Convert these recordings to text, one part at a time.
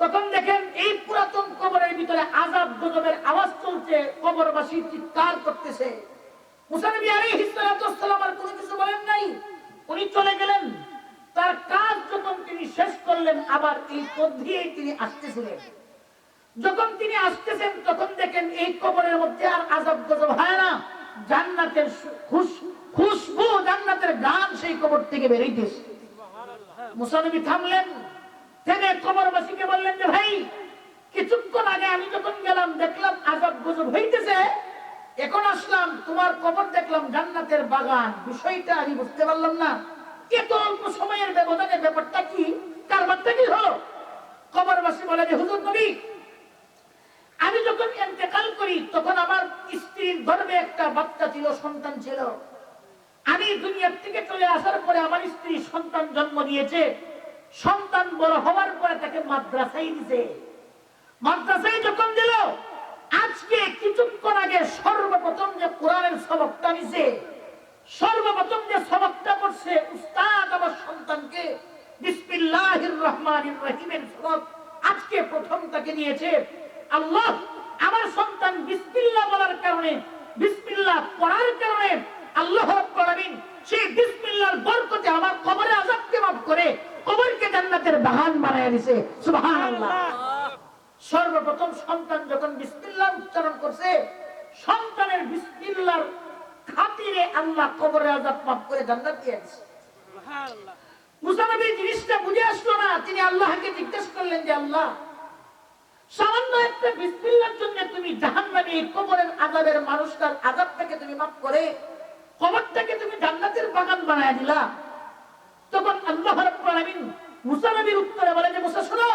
তখন দেখেন, এই পুরাতন কবরের ভিতরে আজাব গজবের আওয়াজ চলছে, কবরবাসী চিৎকার করতেছে। বলেন নাই। উনি চলে গেলেন। তার তিনি শেষ করলেন, আবার এই তিনি আসতেছিলেন। যখন তিনি আসতেছেন, তখন দেখেন এই কবরের মধ্যে আর হয় না। জান্নাতের খুশ- খুশবু জান্নাতের গান সেই কবর থেকে বেরিয়েছে মুসানবী থামলেন। থেমে কবরবাসীকে বললেন যে, ভাই, কিছুক্ষণ আগে আমি যখন গেলাম, দেখলাম আজাব গজব হইতেছে। এখন আসলাম, তোমার কবর দেখলাম, জান্নাতের বাগান। বিষয়টা আমি বুঝতে পারলাম না। এত অল্প সময়ের ব্যবধানে ব্যাপারটা কি? কারবারটা কি হলো? কবরবাসী বলে যে, হুজুর নবী, আমি যখন ইন্তেকাল করি, তখন আমার স্ত্রীর গর্ভে একটা বাচ্চা ছিল, সন্তান ছিল। আমি দুনিয়ার থেকে চলে আসার পরে আমার স্ত্রী সন্তান জন্ম দিয়েছে। সন্তান বড় হওয়ার পরে তাকে মাদ্রাসায় দিছে। মাদ্রাসায় যখন দিল, আজকে কিছুক্ষণ আগে সর্বপ্রথম যে কোরআনের সবকটা নিছে সর্বপ্রথম যে সবকটা করছে উস্তাদ আমার সন্তানকে বিসমিল্লাহির রহমানির রহিমের সবক আজকে প্রথম তাকে নিয়েছে। আল্লাহ, আমার সন্তান বিসমিল্লাহ বলার কারণে বিসমিল্লাহ পড়ার কারণে আল্লাহ রাব্বুল আলামিন সেই বিসমিল্লাহর বরকতে আমার কবরে আযাবকে মাফ করে কবরকে জান্নাতের বাগান বানায় দিয়েছে সুবহানাল্লাহ। সর্বপ্রথম সন্তান যখন বিসমিল্লাহ উচ্চারণ করছে সন্তানের বিসমিল্লাহর খাতিরে আল্লাহ কবরে আযাব মাফ করে জান্নাত দিয়ে দিয়েছে মুসা নবী জিনিসটা বুঝে আসলো না তিনি আল্লাহকে জিজ্ঞেস করলেন যে আল্লাহ সামান্য একটা বিসমিল্লার জন্য তুমি জাহান্নামী কবরের আযাবের মানুষটার আযাবটাকে তুমি মাফ করে কবরটাকে তুমি জান্নাতের বাগান বানায় দিলা। তখন আল্লাহ রাব্বুল মুসা নবীর উত্তরে বলে যে, মুসা, শোনো,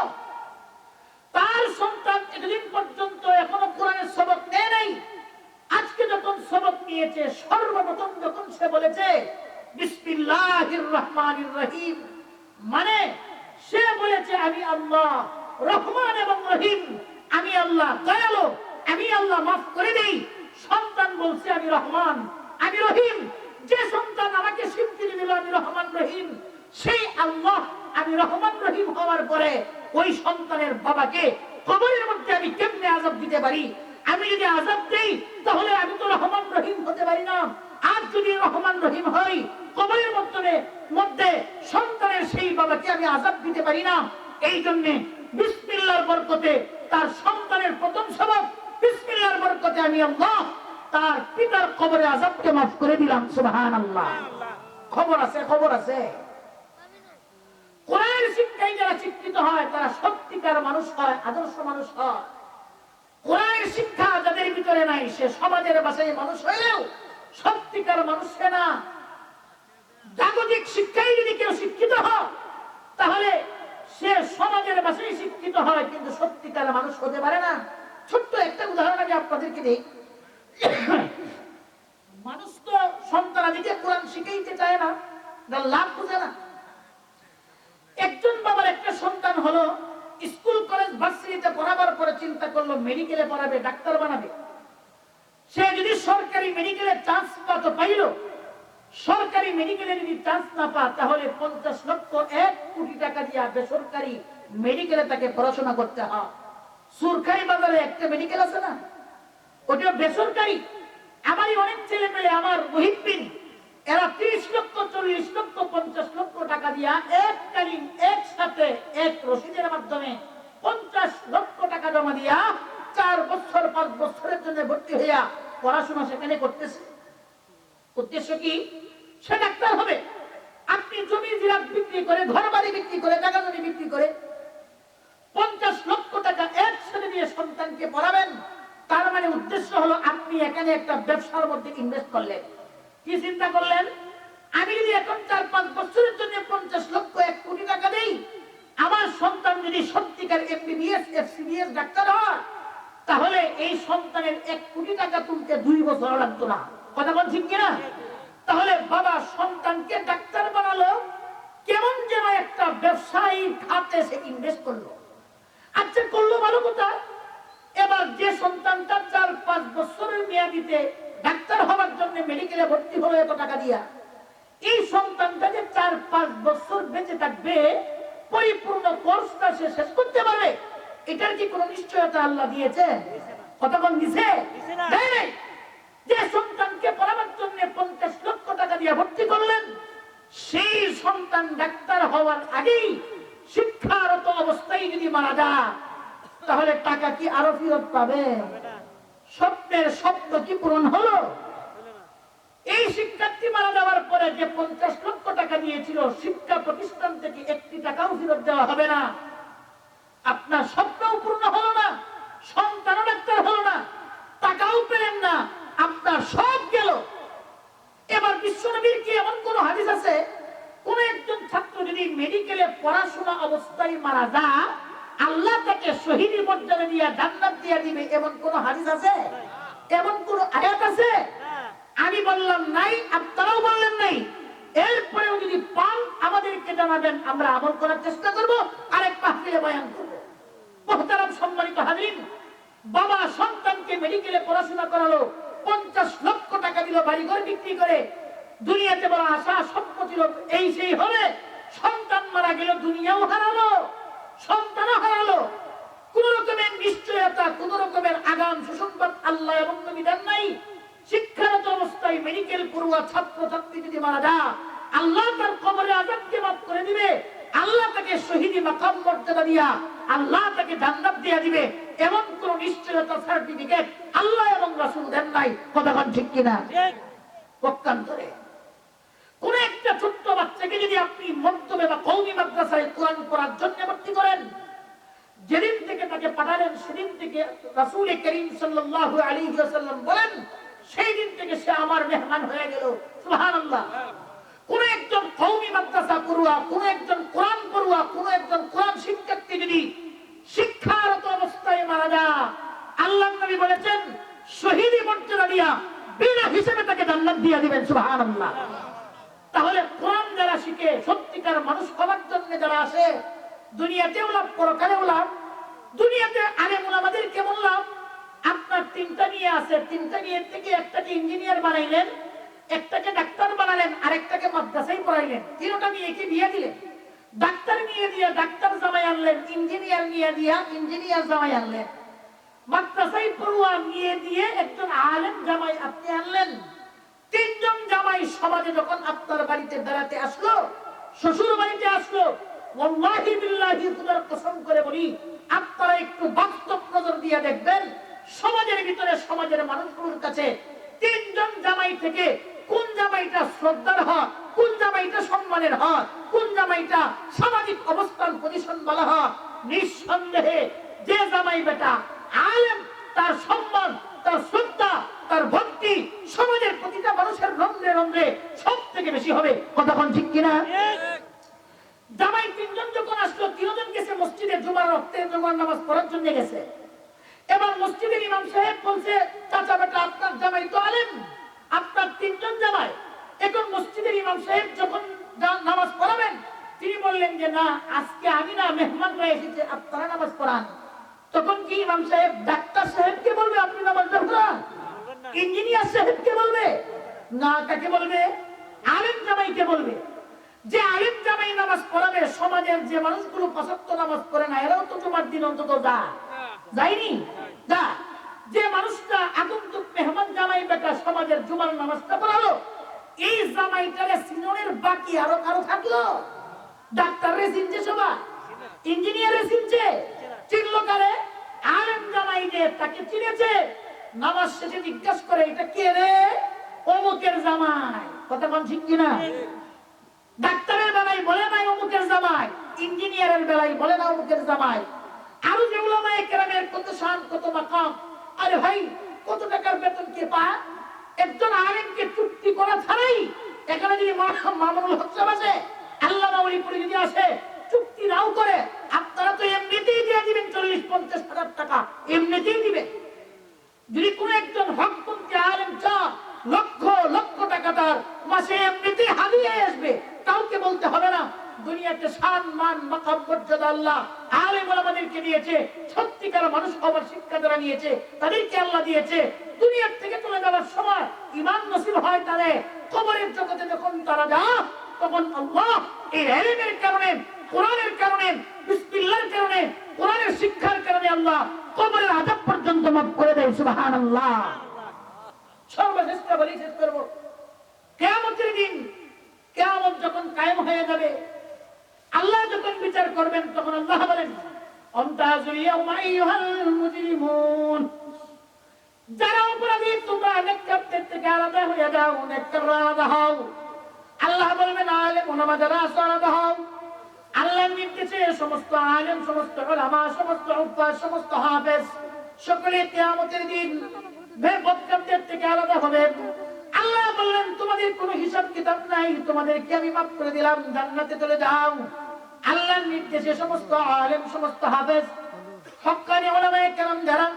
তার সন্তান এতদিন পর্যন্ত এখনও কোরআনের সবক নেয় নাই। আজকে যখন সবক নিয়েছে, সর্বপ্রথম যখন সে বলেছে মানে সে বলেছে, আমি আল্লাহ রহমান এবং রহিম, আমি আল্লাহ দয়ালু, আমি আল্লাহ মাফ করে দেই। সন্তান বলছে, আমি রহমান, আমি রহিম। যে সন্তান আমাকে দিল আমি রহমান রহিম। সেই আল্লাহ আমি রহমান রহিম হওয়ার পরে ওই সন্তানের বাবাকে কবরের মধ্যে আমি কেমনে আজাব দিতে পারি? আমি যদি আজাব দেই, তাহলে আমি তো রহমান রহিম হতে পারি না। আর যদি রহমান রহিম হই, কবরের মধ্যে মধ্যে সন্তানের সেই বাবাকে আমি আজাব দিতে পারি না। এই জন্য বিসমিল্লার বরকতে তার সন্তানের প্রথম সবক বিসমিল্লার বরকতে আমি আল্লাহ তার পিতার কবরে আজাবকে মাফ করে দিলাম। সুবহানাল্লাহ। খবর আছে খবর আছে। কোরআনের শিক্ষায় যারা শিক্ষিত হয়, তারা সত্যিকার মানুষ হয়, আদর্শ মানুষ হয়। কোরআনের শিক্ষা যাদের ভিতরে নাই, সে সমাজের বাসায় মানুষ হলেও সত্যিকার মানুষ সে না। জাগতিক শিক্ষায় যদি কেউ শিক্ষিত হয়, তাহলে সে সমাজের বাসায় শিক্ষিত হয়, কিন্তু সত্যিকার মানুষ হতে পারে না। ছোট্ট একটা উদাহরণ আমি আপনাদেরকে দিই। মানুষ তো সন্তানাদিকে কোরআন শিখাইতে চায় না লাভ বোঝে না। একজন বাবার একটা সন্তান হলো, স্কুল, কলেজ, ভার্সিটিতে পড়াবার পরে চিন্তা করল মেডিকেলে পড়াবে, ডাক্তার বানাবে। সে যদি সরকারি মেডিকেলে চান্স পাতো পাইল। সরকারি মেডিকেলে যদি চান্স না পা তাহলে পঞ্চাশ লক্ষ এক কোটি টাকা দিয়া বেসরকারি মেডিকেলে তাকে পড়াশোনা করতে হয়। সুরখারি বাজারে একটা মেডিকেল আছে না? ওটা বেসরকারি। আমারই অনেক ছেলে পেলে আমার মহিবিন এরা ত্রিশ লক্ষ, চল্লিশ লক্ষ, পঞ্চাশ লক্ষ টাকা দিয়া এককালীন একসাথে এক রসিদের মাধ্যমে পঞ্চাশ লক্ষ টাকা জমা দিয়া চার বছর, পাঁচ বছরের জন্য ভর্তি হইয়া পড়াশোনা সেখানে করতেছে। উদ্দেশ্য কি? সে ডাক্তার হবে। আপনি জমি জিরাত বিক্রি করে ঘর বাড়ি বিক্রি করে জায়গা জমি বিক্রি করে পঞ্চাশ লক্ষ টাকা একসাথে দিয়ে সন্তানকে পড়াবেন। তার মানে উদ্দেশ্য হলো আপনি এখানে একটা ব্যবসার মধ্যে ইনভেস্ট করলেন। কি চিন্তা করলেন? আমি যদি এখন চার পাঁচ বছরের জন্য পঞ্চাশ লক্ষ, এক কোটি টাকা দেই, আমার সন্তান যদি সত্যিকার এমবিবিএস এফসিবিএস ডাক্তার হয়, তাহলে এই সন্তানের এক কোটি টাকা তুলতে দুই বছর লাগতো না। কথা বল ঠিক কিনা? তাহলে বাবা সন্তানকে ডাক্তার বানালো, কেমন যেন একটা ব্যবসায়ী খাতে সে ইনভেস্ট করল। আচ্ছা করল ভালো কথা এবার যে সন্তানটা চার পাঁচ বছরের মেয়াদিতে ডাক্তার হওয়ার জন্য মেডিকেলে ভর্তি হলো এত টাকা দিয়া এই সন্তানটা যে চার পাঁচ বছর বেঁচে থাকবে পরিপূর্ণ কোর্সটা সে শেষ করতে পারবে এটার কি কোনো নিশ্চয়তা আল্লাহ দিয়েছে? কতক্ষণ দিছে। যে সন্তানকে পড়াবার জন্য পঞ্চাশ লক্ষ টাকা দিয়ে ভর্তি করলেন সেই সন্তান ডাক্তার হওয়ার আগেই শিক্ষারত অবস্থায় যদি মারা যায় তাহলে টাকা কি আরও ফেরত পাবে? স্বপ্নের স্বপ্ন কি পূরণ হলো? এই শিক্ষার্থী মারা যাওয়ার পরে যে পঞ্চাশ লক্ষ টাকা দিয়েছিল, শিক্ষা প্রতিষ্ঠান থেকে একটি টাকাও ফেরত দেওয়া হবে না। আপনার স্বপ্নও পূর্ণ হলো না, সন্তানও ডাক্তার হলো না, টাকাও পেলেন না, আপনার সব গেল। এবার বিশ্বনবীর কি এমন কোন হাদিস আছে? কোন একজন ছাত্র যদি মেডিকেলে পড়াশোনা অবস্থায় মারা যায় আল্লাহ তাকে শহীদের মর্যাদা দিয়ে জান্নাত দিয়ে দিবে, এমন কোন হাদিস আছে? এমন কোন আয়াত আছে? আমি বললাম নাই আপনারাও বললেন নাই। এরপরেও যদি পান আমাদেরকে জানাবেন, আমরা আমল করার চেষ্টা করব, আরেক মাহফিলে বয়ান করব। মহতারাম সম্মানিত হাজির বাবা সন্তানকে মেডিকেলে পড়াশোনা করালো, পঞ্চাশ লক্ষ টাকা দিল, বাড়িঘর বিক্রি করে। দুনিয়াতে বড় আশা ছিল এই সেই হবে। সন্তান মারা গেল, দুনিয়াও হারালো। সন্তানও হারালো কোন রকমের নিশ্চয়তা কোন রকমের আগাম সুসংবাদ আল্লাহ এবং নবী দেন নাই। শিক্ষারত অবস্থায় মেডিকেল পড়ুয়া ছাত্র ছাত্রী যদি মারা যায় আল্লাহ তার কবরে আজাবকে মাফ করে দিবে। আল্লাহ তাকে শহীদি মাকাম মর্যাদা দিয়া আল্লাহ তাকে জান্নাত দিয়া দিবে। এমন কোন নিশ্চয়তা সার্টিফিকেট আল্লাহ এবং রাসূল দেন নাই। কতক্ষণ ঠিক কিনা? পক্ষান্তরে। কোন একটা ছোট্ট বাচ্চাকে যদি আপনি মন্তব্যে বা কৌমি মাদ্রাসায় কোরআন পড়ার জন্য যেদিন থেকে তাকে পাঠালেন, সেদিন থেকে রাসূল করিম সাল্লাল্লাহু আলাইহি ওয়াসাল্লাম বলেন, সেই দিন থেকে সে আমার মেহমান হয়ে গেল। কোন একজন কৌমি মাদ্রাসা পড়ুয়া, কোন একজন কোরআন পড়ুয়া, কোন একজন কোরআন শিক্ষার্থী যদি শিক্ষারত অবস্থায় মারা যায়, আল্লাহ নবী বলেছেন, শহীদি মর্যাদা দিয়া বিনা হিসেবে তাকে জান্নাত দিয়ে দিবেন, সুবহানাল্লাহ। তাহলে কোরআন যারা শিখে, সত্যিকার মানুষ হওয়ার জন্য যারা আসে দুনিয়াতেও লাভ পরকালেও লাভ। দুনিয়াতে আরে আমাদের কেমন লাভ? আপনার তিনটা নিয়ে আছে, তিনটা নিয়ে থেকে একটাকে ইঞ্জিনিয়ার বানাইলেন, একটাকে ডাক্তার বানালেন, আরেকটাকে মাদ্রাসায় পড়াইলেন। তিনটা নিয়ে কি বিয়ে দিলেন? ডাক্তার নিয়ে দিয়ে ডাক্তার জামাই আনলেন ইঞ্জিনিয়ার নিয়ে দিয়া ইঞ্জিনিয়ার জামাই আনলেন। মাদ্রাসায় পড়ুয়া নিয়ে দিয়ে একজন আলেম জামাই আপনি আনলেন। তিনজন জামাই সমাজে যখন আপনার বাড়িতে বেড়াতে আসলো শ্বশুর বাড়িতে আসলো সমাজের ভিতরে সমাজের মানুষগুলোর জামাই থেকে কোন জামাইটা শ্রদ্ধার হয়, কোন জামাইটা সম্মানের হয়, কোন জামাইটা সামাজিক অবস্থান পজিশন বলা হয়, নিঃসন্দেহে যে জামাই বেটা আলেম, তার সম্মান, তার শ্রদ্ধা, তার ভক্তি সমাজের প্রতিটা মানুষের রন্ধ্রে রন্ধ্রে সব থেকে বেশি হবে। কতক্ষণ ঠিক কিনা? জামাই তিনজন যখন আসলো তিনজন গেছে মসজিদে জুমার রক্তে জুমার নামাজ পড়ার জন্য গেছে। এবার মসজিদের ইমাম সাহেব বলছে চাচা বেটা আপনার জামাই তো আলেম আপনার তিনজন জামাই। এখন মসজিদের ইমাম সাহেব যখন নামাজ পড়াবেন তিনি বললেন যে না আজকে আমি না মেহমানরা এসেছে আপনারা নামাজ পড়ান। তখন কি ইমাম সাহেব ডাক্তার সাহেবকে বলবে আপনি নামাজটা পড়ান ইঞ্জিনিয়ার সাহেবকে বলবে না কাকে বলবে? আলেম জামাইকে বলবে যে আলেম জামাই নামাজ পড়াবে সমাজের যে মানুষগুলো পঁচাত্ত নামাজ পড়ে না, এরাও তো তোমার দিন অন্তত যা। যায়নি? যা। যে মানুষটা আগন্তুক মেহমান জামাই বেটা সমাজের জুমার নামাজটা পড়ালো, এই জামাইটারে সিননের বাকি আরও কারও থাকল? ডাক্তার রে চিনছে সবাই? ইঞ্জিনিয়ারে চিনছে? চিনলো কারে? আলেম জামাই যে তাকে চিনেছে, নামাজ শেষে জিজ্ঞাসা করে, এটা কে রে? অমুকের জামাই। কথা বল ঠিক কিনা? ডাক্তারের বেলায় বলে নাই অমুকের জামাই, ইঞ্জিনিয়ারের বেলায় বলে না অমুকের জামাই। আরও যে উলামায়ে কেরামের কত শান, কত মাকাম, আরে ভাই, কত টাকার বেতন কে পায়? একজন আলেমকে চুক্তি করা ছাড়াই এখানে যদি মামুনুল হক সাহেব আল্লাহ মাউলি পরে যদি আসে, চুক্তি নাও করে, আপনারা তো এমনিতেই দিয়ে দিবেন চল্লিশ, পঞ্চাশ হাজার টাকা। এমনিতেই দিবেন যদি কোন একজন হকপন্থী আলেম চা লক্ষ লক্ষ টাকা তার, মাসে এমনিতেই হারিয়ে আসবে। কাউকে বলতে হবে না। দুনিয়াতে সান, মান মাকাম মর্যাদা আল্লাহ আলেম আমাদেরকে দিয়েছে, সত্যিকার মানুষ হবার শিক্ষা যারা নিয়েছে, তাদেরকে আল্লাহ দিয়েছে। দুনিয়ার থেকে চলে যাওয়ার সময় ইমান নসিব হয় তাদের। কবরের জগতে যখন তারা যা তখন আল্লাহ এই এলেমের কারণে, কোরআনের কারণে বিসমিল্লাহর কারণে, কোরআনের শিক্ষার কারণে আল্লাহ কবরের আজাব পর্যন্ত মাফ করে দেয়, সুবহানাল্লাহ। সর্বশ্রেষ্ঠ বলি শেষ করব। কেয়ামতের দিন কেয়ামত যখন কায়েম হয়ে যাবে, আল্লাহ যখন বিচার করবেন, তখন আল্লাহ বলেন যারা আলাদা হয়ে যাও হও। আল্লাহ আলাদা হও। নির্দেশে সমস্ত সমস্ত সমস্ত সমস্ত সকলে কিয়ামতের দিন থেকে আলাদা হবে। আল্লাহ বললেন, তোমাদের কোনো হিসাব কিতাব নাই, তোমাদেরকে আমি মাফ করে দিলাম, জান্নাতে চলে যাও। আল্লাহর নির্দেশে সমস্ত আলেম, সমস্ত হাফেজ হক্কানি ওলামায়ে কেরাম যারা,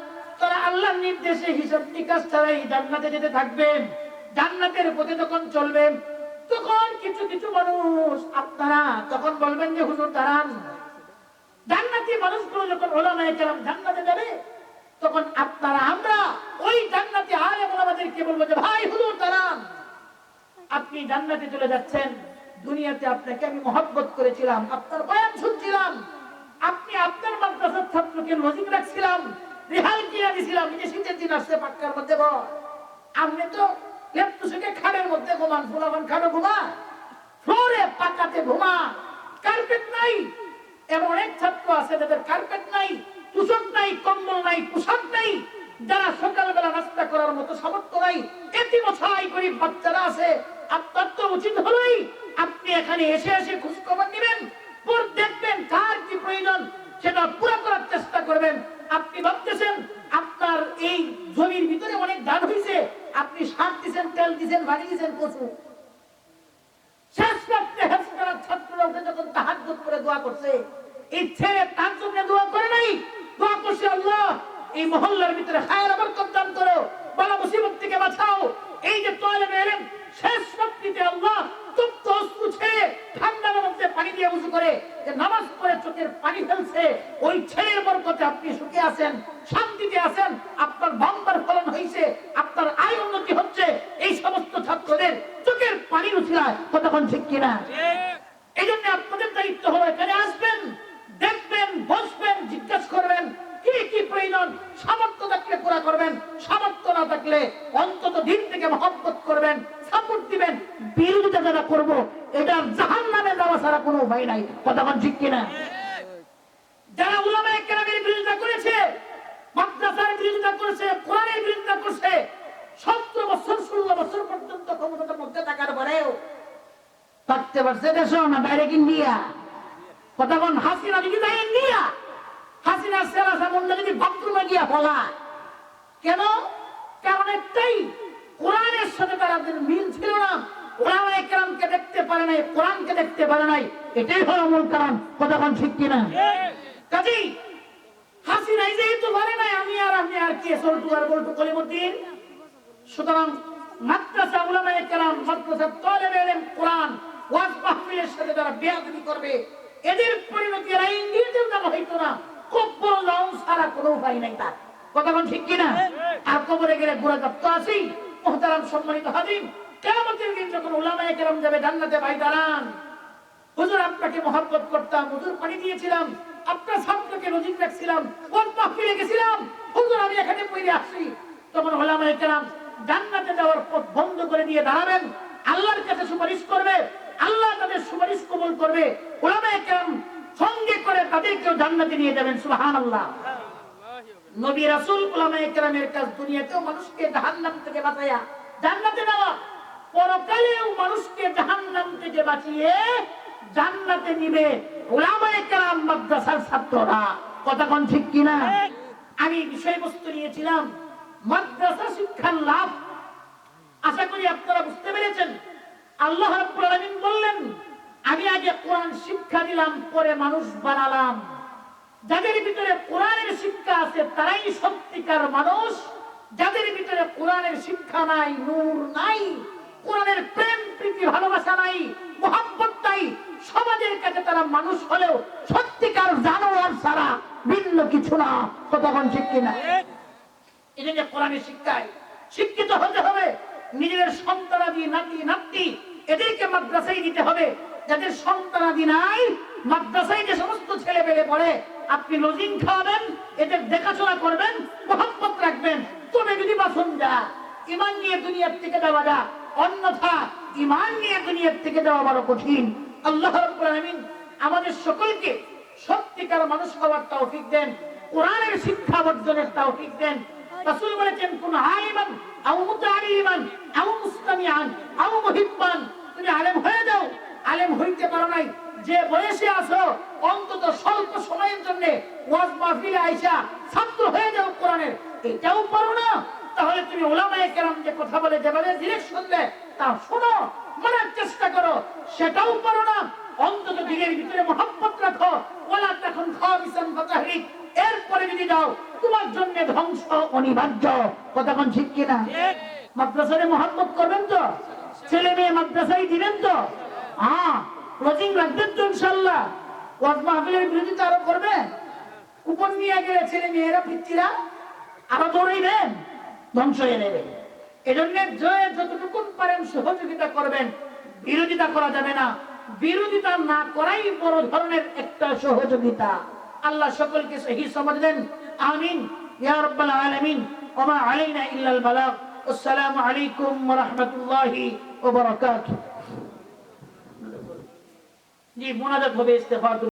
তারা আল্লাহর নির্দেশে হিসাব নিকাশ ছাড়াই জান্নাতে যেতে থাকবে। জান্নাতের পথে যখন চলবে, তখন কিছু কিছু মানুষ আপনারা তখন বলবেন যে, হুজুর, দাঁড়ান। জান্নাতি মানুষগুলো যখন ওলামায়ে কেরাম জান্নাতে যাবে তখন আপনারা, আমরা ওই জান্নাতি আলেম ওলামাদেরকে বলব যে, ভাই হুজুর, দাঁড়ান। আপনি জান্নাতে চলে যাচ্ছেন। দুনিয়াতে আপনাকে আমি মহব্বত করেছিলাম, আপনার বয়ান শুনছিলাম। আপনি আপনার মাদ্রাসার ছাত্রকে লজিক রাখছিলাম রেহাল কিনে দিছিলাম যে শীতের দিন আসছে পাক্কার মধ্যে আপনি তো লেপটুসুকে খাটের মধ্যে ঘুমান, ফুলাবান খাটো ঘুমা ফ্লোরে, পাকাতে ঘুমা কার্পেট নাই। এমন অনেক ছাত্র আছে যাদের কার্পেট নাই। তুষক নাই, কম্বল নাই পোশাক নাই। যারা সকালবেলা নাস্তা করার মতো সামর্থ্য নাই এটি মশাই গরিব বাচ্চারা আছে আপনার তো উচিত হলোই। আপনি এখানে এসে এসে খোঁজ খবর নেবেন, পর দেখবেন কার কি প্রয়োজন, সেটা পুরো করার চেষ্টা করবেন। আপনি ভাবতেছেন, আপনার এই জমির ভিতরে অনেক ধান হয়েছে আপনি সার দিচ্ছেন তেল দিচ্ছেন বাড়ি দিচ্ছেন কচু শেষ রাত্রে হেফতারার ছাত্ররা উঠে যখন তাহাজ্জুদ করে দোয়া করছে ছেলে তার জন্য দোয়া করে নাই? এই মহল্লার ভিতরে খায়ের বরকত দান করো, বালা মুসিবত থেকে বাঁচাও। এই যে তোয়ালেবে এলেম শেষ রাত্রিতে আল্লাহ তপ্ত অশ্রু ছেড়ে ঠান্ডার মধ্যে পানি দিয়ে উজু করে যে নামাজ পড়ে চোখের পানি ফেলছে, ওই ছেলের বরকতে আপনি সুখে আছেন, শান্তিতে আছেন, আপনার বাম্বার ফলন হয়েছে আপনার আয় উন্নতি হচ্ছে। এই সমস্ত ছাত্রদের চোখের পানি উছিলায় কতক্ষণ ঠিক কিনা এই জন্য আপনাদের দায়িত্ব হলো এখানে আসবেন দেখবেন বসবেন জিজ্ঞাসা করবেন কি কি প্রয়োজন সামর্থ্য থাকলে পুরা করবেন সামর্থ্য না থাকলে অন্তত দিন থেকে মহব্বত করবেন সাপোর্ট দিবেন বিরোধিতা যারা করব এটা জাহান নামে যাওয়া উপায় নাই। কতক্ষণ ঠিক কিনা? যারা উলামায়ে কেরামের বিরোধিতা করেছে, মাদ্রাসার বিরোধিতা করেছে, কোরআনের বিরোধিতা করছে সতেরো বছর, ষোলো বছর পর্যন্ত ক্ষমতার মধ্যে থাকার পরেও থাকতে পারছে দেশ না ডাইরেক্ট ইন্ডিয়া কতক্ষণ হাসিনা যদি যায় ইন্ডিয়া হাসিনা সেরা মন্ডা যদি বাথরুমে গিয়া বলা কেন? কারণ একটাই, কোরআনের সাথে তাদের মিল ছিল না। একরামকে দেখতে পারে নাই, কোরআনকে দেখতে পারে নাই, এটাই হলো মূল কারণ। কতক্ষণ ঠিক কিনা? কাজেই হাসিনাই যেহেতু পারে নাই, আমি আর আপনি আর কে, সল্টু আর বল্টু কলিমুদ্দিন? সুতরাং মাদ্রাসা উলামায়ে কেরাম, মাদ্রাসা তালেবে ইলম কোরআন, ওয়াজ মাহফিলের সাথে যারা বেয়াদবি করবে, এদের পরিণতি এরা ইন্ডিয়াতেও দেওয়া হইতো না। কব্বর লাউ ছাড়া কোনো উপায় নাই তার। কতক্ষণ ঠিক কিনা? আর কবরে গেলে গুড়া জব্দ আছেই। মোহতারাম সম্মানিত হাজিম কেমতের দিন যখন উলামায়ে কেরাম যাবে জান্নাতে, ভাই দাঁড়ান। হুজুর, আপনাকে মহব্বত করতাম। হুজুর, পানি দিয়েছিলাম। আপনার ছাত্রকে নজির রাখছিলাম। ওয়াজ মাহফিলে গেছিলাম। হুজুর, আমি এখানে পড়ে আসছি। তখন ওলামায়ে কেরাম জান্নাতে যাওয়ার পথ বন্ধ করে দিয়ে দাঁড়াবেন। আল্লাহর কাছে সুপারিশ করবে। আল্লাহ তাদের সুপারিশ কবুল করবে। ওলামায়ে কেরাম সঙ্গে করে তাদেরকেও জান্নাতে নিয়ে যাবেন, সুবহানাল্লাহ। নবী রাসূল ওলামায়ে কেরামের কাজ দুনিয়াতেও মানুষকে জাহান্নাম থেকে বাঁচায়া, জান্নাতে নেওয়া পরকালেও মানুষকে জাহান্নাম থেকে বাঁচিয়ে জান্নাতে নিবে ওলামায়ে কেরাম মাদ্রাসার ছাত্ররা। কতক্ষণ ঠিক কিনা? আমি বিষয়বস্তু নিয়েছিলাম। মাদ্রাসা শিক্ষার লাভ। আশা করি আপনারা বুঝতে পেরেছেন। আল্লাহ রাব্বুল আলামিন বললেন আমি আগে কোরআন শিক্ষা দিলাম পরে মানুষ বানালাম। যাদের ভিতরে কোরআনের শিক্ষা আছে তারাই সত্যিকার মানুষ। যাদের ভিতরে কোরআনের শিক্ষা নাই নূর নাই কোরআনের প্রেম, প্রীতি, ভালোবাসা নাই মোহাম্মত নাই, সমাজের কাছে তারা মানুষ হলেও সত্যিকার জানোয়ার ছাড়া ভিন্ন কিছু না। কতক্ষণ ঠিক কিনা? কোরআনের শিক্ষায় শিক্ষিত হতে হবে সন্তানাদি নাতি নাতি এদেরকে মাদ্রাসায় দিতে হবে, যাদের সন্তানাদি নাই, মাদ্রাসায় যে সমস্ত ছেলে পেলে পড়ে, আপনি লজিং খাওয়াবেন, এদের দেখাশোনা করবেন মোহাম্মত রাখবেন, তবে যদি বাসন যা ইমান নিয়ে দুনিয়ার থেকে দেওয়া যা অন্যথা ইমান নিয়ে দুনিয়ার থেকে দেওয়া বড় কঠিন। আল্লাহ আমাদের সকলকে সত্যিকার মানুষ হওয়ার তৌফিক দেন, কোরআনের শিক্ষা অর্জনের তৌফিক দেন। রাসূল বলেছেন, কোন আলিমান আও মুতাআলিমান আও মুস্তামিআন, আও মুহিব্বান। তুমি আলেম হয়ে যাও। আলেম হইতে পারো নাই। যে বয়সে আছো, অন্তত স্বল্প সময়ের জন্য ওয়াজ মাহফিলে আইসা ছাত্র হয়ে যাও কোরআনের। এটাও পারো না। তাহলে তুমি ওলামায়ে কেরাম যে কথা বলে যেভাবে ডিরেকশন দেয়, তা শোনো মানার চেষ্টা করো, সেটাও পারো না। অন্তত দিনের ভিতরে মোহাম্মত রাখো। ওলা তখন খাওয়াবিসান ফাতাহরিক এরপরে যদি যাও, তোমার জন্য ধ্বংস অনিবার্য। কোন ঠিক কিনা? মাদ্রাসারে মোহাম্মত করবেন তো? ছেলে মেয়ে মাদ্রাসায় দিবেন তো? হ্যাঁ ক্লোজিং রাখবেন তো ইনশাল্লাহ ওয়াজ মাহফিলের বিরোধিতা আরও করবেন উপর নিয়ে গেলে ছেলে মেয়েরা পিচ্ছিরা আরও দৌড়াইবেন ধ্বংস হয়ে নেবে এজন্য জয় যতটুকুন পারেন সহযোগিতা করবেন, বিরোধিতা করা যাবে না। বিরোধিতা না করাই বড় ধরনের একটা সহযোগিতা। আল্লাহ সকলকে সহি সমাজ দেন। আমিন। ইয়া রাব্বাল আলামিন। ওমা আলাইনা ইল্লাল বালাগ। আসসালামু আলাইকুম ওয়া রাহমাতুল্লাহি ওয়া বারাকাতুহু। জি, মোনাজাত হবে ইস্তেগফার।